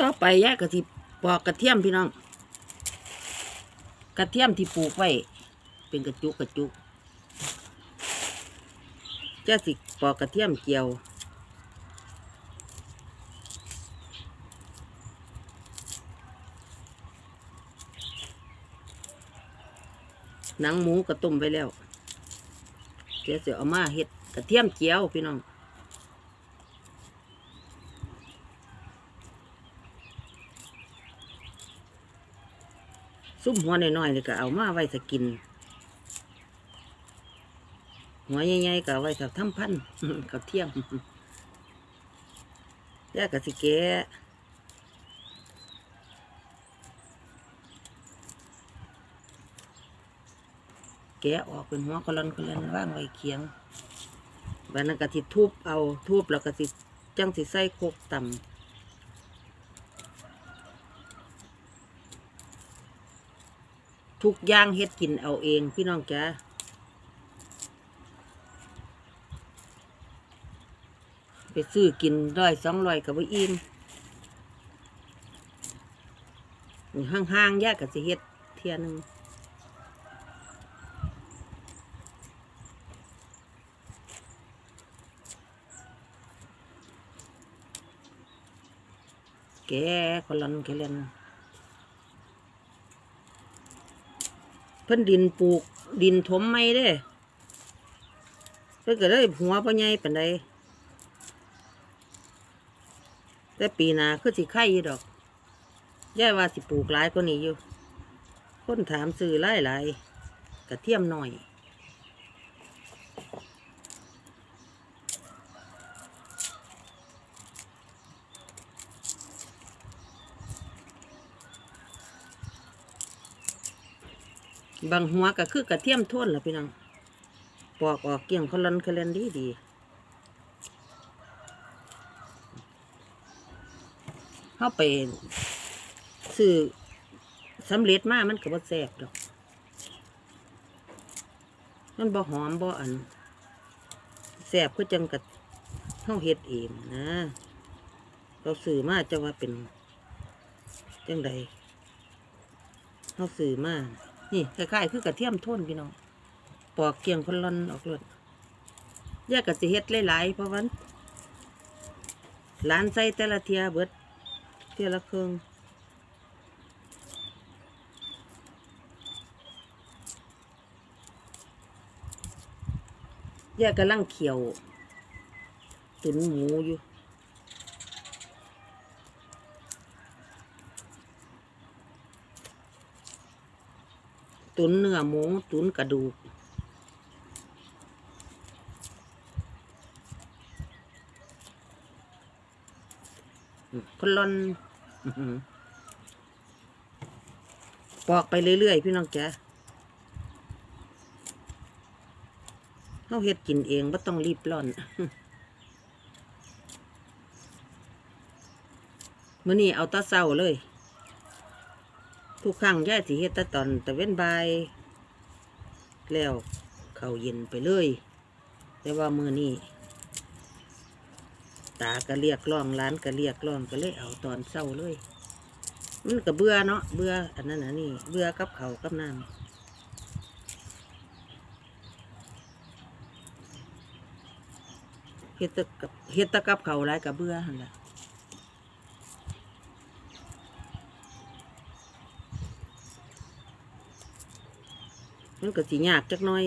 ต่อไปยายกะทิปอกกระเทียมพี่น้อง กระเทียมที่ปลูกไว้เป็นกระจุกกระจุกจะสิปอกกระเทียมเจียวหนังหมูกระต้มไว้แล้วเดี๋ยวจะเอามาเฮ็ดกระเทียมเจียวพี่น้อง ซุปหัวน้อยๆนี่ก็เอามาไว้สกิน หัวใหญ่ๆก็ไว้สับทำพันกับเที่ยมแยกกับสิแกะแกะออกเป็นหัวกะลอนกะลอนว่างไว้เคียงบัดนั้นก็สิทุบเอาทุบแล้วก็สิจังสิใส่โคกต่ำ ทุกอย่างเฮ็ดกินเอาเองพี่น้องจ้าไปซื้อกินร้อยสองร้อยกับว่อิ่มห่างๆแยกกับสิเฮ็ดเทียหนึงแกคนละนแกเล่น เพิ่นดินปลูกดินถมไม่ได้เพิ่นก็ได้หัวพ่อใหญ่ปานใดแต่ปีหน้าคือสิไข่อยู่ดอกย่ายว่าสิปลูกหลายกว่านี้อยู่คนถามซื้อหลายหลายกระเทียมหน่อย บางหัวก็คือกระเทียมท่นล่ะพี่น้องปอกออกเกี่ยงคลอนคลนดีดีเข้าไปซื้อสำเร็จมากมันก็บ่แซ่บดอก มันบ่หอมบ่อันแซ่บคือจังกับเฮาเฮ็ดเองนะ เราซื้อมากจะว่าเป็นจังใดเฮาซื้อมาก นี่คล้ายๆคือกระเทียมท่นพี่น้องปอกเกียงคนลอนออกเลยแยกกับสิเฮ็ดหลายๆเพราะวันหลานใส่แต่ละเทียเบิดเทียละเครื่องแยกกำลังเขียว ตุนหมูอยู่ ตุนเนื้อหมูตุนกระดูก คนลอนอื้อหือปอกไปเรื่อยๆ พี่น้องจ๊ะเขาเฮ็ดกินเองไม่ต้องรีบร้อนมื้อนี้เอาตาเศร้าเลย ทุกครั้งย่ายสิเฮ็ดแต่ตอนตะเว้นบาย แล้วเขาเย็นไปเลย แต่ว่ามือนี้ตาก็เรียกร้องร้านก็เรียกร้องก็เลยเอาตอนเศร้าเลย มันก็เบื่อเนาะเบื่ออันนั้นอันนี้เบื่อกับเขากับน้ำเฮ็ดตะกับเฮ็ดตะกับเขาวหลายกับเบื่อหันละ มันก็สิยากจักหน่อย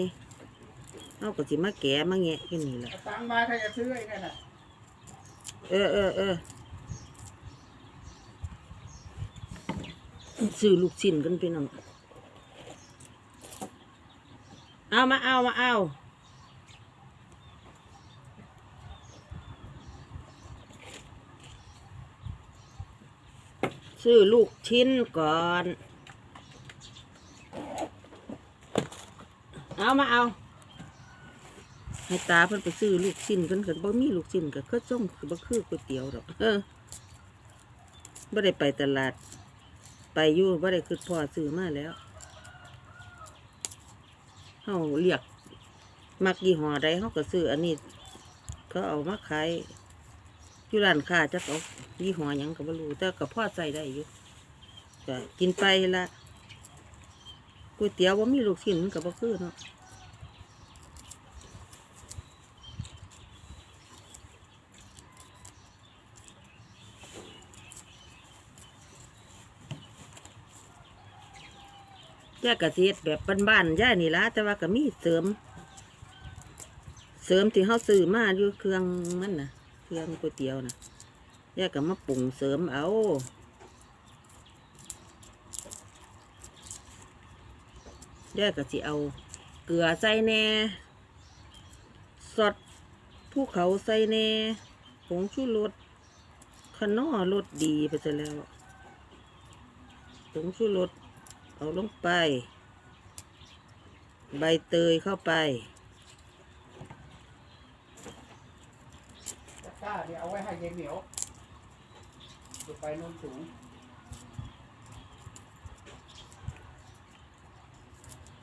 เอาก็สิมาแกะมาแงะกันนี่แหละตังค์มาถ้าจะซื้อไอ้นั่นน่ะเออเออเออซื้อลูกชิ้นกันพี่น้องเอามาเอามาเอาซื้อลูกชิ้นก่อน เอามาเอาให้ตาเพิ่นไปซื้อลูกชิ้นกันกันบ่มีลูกชิ้นก็คือส่งคือบ่คือก๋วยเตี๋ยวดอกเออบ่ได้ไปตลาด ไปอยู่บ่ได้คือพ่อซื้อมาแล้วเฮาเรียกมักยี่ห้อใดเฮาก็ซื้ออันนี้เขาเอามาขายอยู่ร้านค้าจะเอายี่ห้อหยังก็บ่รู้แต่ก็พอใส่ได้อยู่ก็กินไปละก๋วยเตี๋ยวว่ามีลูกชิ้นมันก็บ่คือเนาะ ย่ากะสิเฮ็ดแบบบ้านๆย่านี่ละแต่ว่าก็มีเสริม เสริมที่เขาซื้อมาอยู่เครื่องมันนะเครื่องก๋วยเตี๋ยวนะย่าก็มาปรุงเสริมเอาย่าก็สิเอา เกลือใส่แน่สดภูเขาใส่แน่ผงชูรสขนอรสดีไปซะแล้วผงชูรส เอาลงไป ใบเตยเข้าไปตะกร้าเนี่ยเอาไว้ให้ยายเหมียวดูไปโนนสูง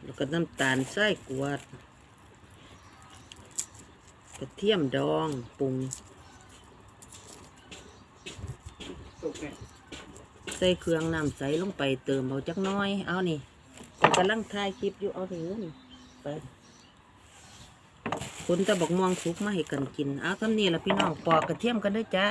แล้วก็น้ำตาลใส่กวด กระเทียมดองปรุง สุกเนี่ยใส่เครื่องน้ำใสลงไปเติมเอาจักน้อย เอานี่ผมกำลังถ่ายคลิปอยู่เอาถึงนี่ไปคนตะบอกม่วงสุกมาให้กันกิน เอาทำนี่ละพี่น้องปอกกระเทียมกันด้วยจ้า